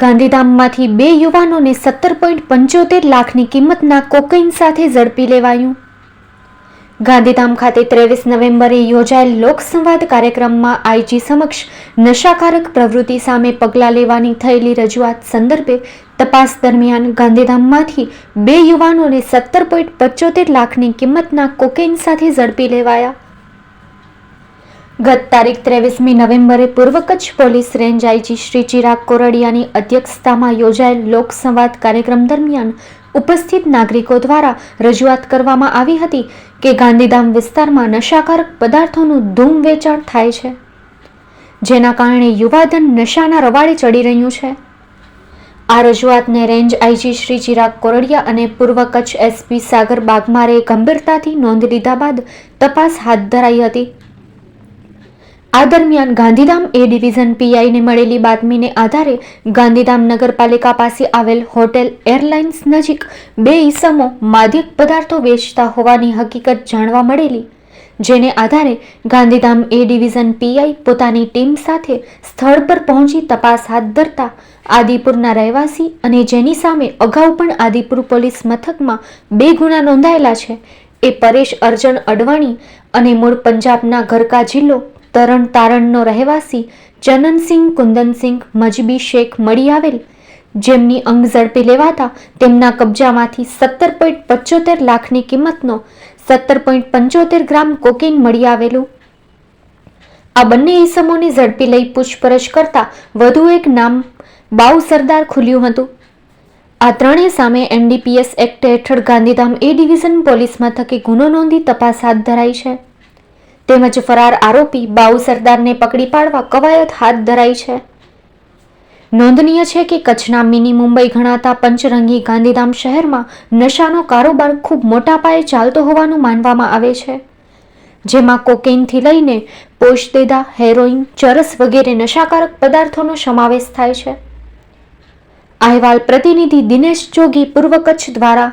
ગાંધીધામમાંથી બે યુવાનોને સત્તર પોઈન્ટ પંચોતેર લાખની કિંમતના કોકૈન સાથે ઝડપી લેવાયું. ગાંધીધામ ખાતે ત્રેવીસ નવેમ્બરે યોજાયેલ લોકસંવાદ કાર્યક્રમમાં આઈજી સમક્ષ નશાકારક પ્રવૃત્તિ સામે પગલાં લેવાની થયેલી રજૂઆત સંદર્ભે તપાસ દરમિયાન ગાંધીધામમાંથી બે યુવાનોને સત્તર પોઈન્ટ પંચોતેર લાખની કિંમતના કોકેઇન સાથે ઝડપી લેવાયા. ગત તારીખ ત્રેવીસમી નવેમ્બરે પૂર્વ Kutch police range IG Shri Chirag કોરડિયાની અધ્યક્ષતામાં યોજાયેલ લોકસંવાદ કાર્યક્રમ દરમિયાન ઉપસ્થિત નાગરિકો દ્વારા રજૂઆત કરવામાં આવી હતી કે ગાંધીધામ વિસ્તારમાં નશાકારક પદાર્થોનું ધૂમ વેચાણ થાય છે, જેના કારણે યુવાધન નશાના રવાડે ચડી રહ્યું છે. આ રજૂઆતને રેન્જ આઈજી શ્રી ચિરાગ કોરડિયા અને પૂર્વ કચ્છ એસપી સાગર બાગમારે ગંભીરતાથી નોંધ લીધા બાદ તપાસ હાથ ધરાઈ હતી. આ દરમિયાન ગાંધીધામ એ ડિવિઝન પીઆઈને મળેલી બાતમીને આધારે ગાંધીધામ નગરપાલિકા પાસે આવેલ હોટેલ એરલાઇન્સ નજીક બે ઈસમો માદક પદાર્થો વેચતા હોવાની હકીકત જાણવા મળેલી, જેને આધારે ગાંધીધામ એ ડિવિઝન પીઆઈ પોતાની ટીમ સાથે સ્થળ પર પહોંચી તપાસ હાથ ધરતા આદિપુરના રહેવાસી અને જેની સામે અગાઉ પણ આદિપુર પોલીસ મથકમાં બે ગુના નોંધાયેલા છે. એ પરેશ અર્જન અડવાણી અને મૂળ પંજાબના ગરકા જિલ્લો તરણ તારણનો રહેવાસી ચનનસિંહ કુંદનસિંહ મજબી શેખ મળી આવેલ. જેમની અંગ ઝડપી લેવાતા તેમના કબજામાંથી સત્તર પોઈન્ટ પંચોતેર લાખની કિંમતનો સત્તર પોઈન્ટ પંચોતેર ગ્રામ કોકેન મળી આવેલું. આ બંને ઈસમોને ઝડપી લઈ પૂછપરછ કરતા વધુ એક નામ બાઉ સરદાર ખુલ્યું હતું. આ ત્રણેય સામે એનડીપીએસ એક્ટ હેઠળ ગાંધીધામ એ ડિવિઝન પોલીસ મથકે ગુનો નોંધી તપાસ હાથ ધરાઈ છે. તેમજ ફરાર આરોપી બાઉ સરદારને પકડી પાડવા કવાયત હાથ ધરાઈ છે. નોંધનીય છે કે કચ્છના મિની મુંબઈ ગણાતા પંચરંગી ગાંધીધામ શહેરમાં નશાનો કારોબાર ખૂબ મોટા પાયે ચાલતો હોવાનું માનવામાં આવે છે. જેમાં કોકેનથી લઈને પોશદેદા હેરોઇન, ચરસ વગેરે નશાકારક પદાર્થોનો સમાવેશ થાય છે. અહેવાલ પ્રતિનિધિ દિનેશ જોગી પૂર્વ કચ્છ દ્વારા